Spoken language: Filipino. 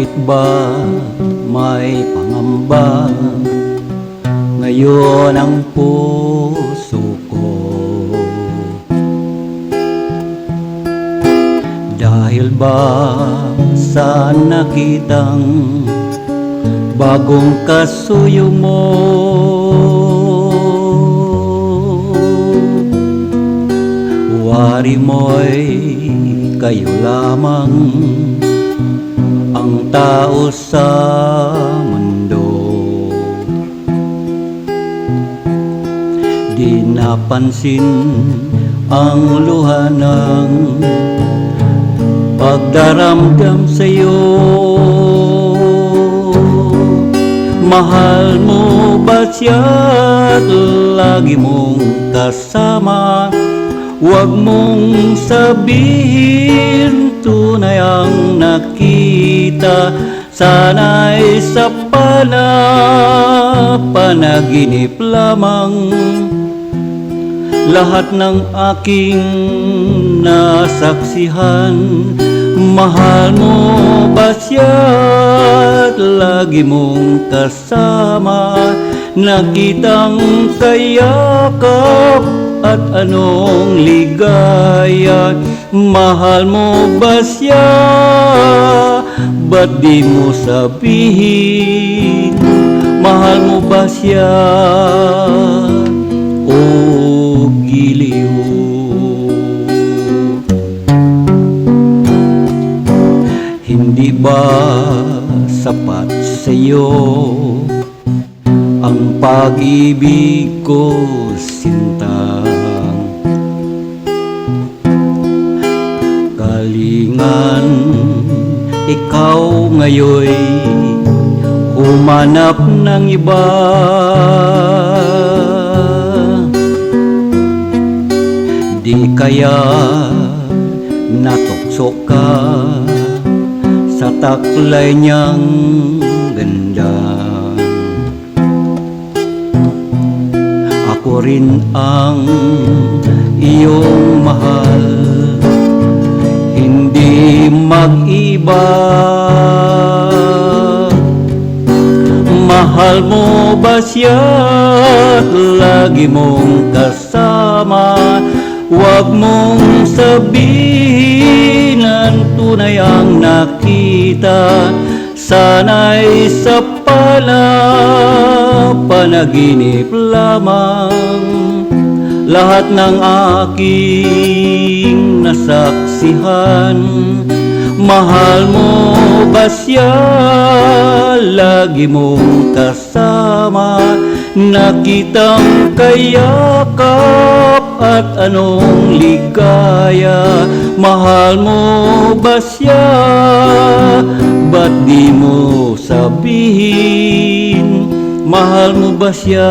Bakit ba may pangamba ngayon ang puso ko? Dahil ba sa nakitang bagong kasuyo mo? Wari mo'y kayo lamang ang tao sa mundo. Di napansin ang luha ng pagdaramdam sa'yo. Mahal mo ba siya at lagi mong kasama? Huwag mong sabihin tunay ang nakita. Sana'y sa pana, panaginip lamang lahat ng aking nasaksihan. Mahal mo ba siya at lagi mong kasama. Nakitang kayakap at anong ligaya Mahal mo ba siya? Ba't di mo sabihin Mahal mo ba siya? O giliw. Hindi ba sapat sa'yo Ang pag-ibig ko? Sinta ngayoy Humanap ng iba. Di kaya natukso ka Sa taklay niyang ganda. Ako rin ang iyong mahal. Hindi mag-iba Mahal mo ba siya? At lagi mong kasama. Huwag mong sabihin ang tunay ang nakita. Sana'y sa pala panaginip lamang. Lahat ng aking nasaksihan Mahal mo ba siya? Lagi mong kasama Nakitang kayakap at anong ligaya Mahal mo ba siya? Ba't di mo sabihin? Mahal mo ba siya?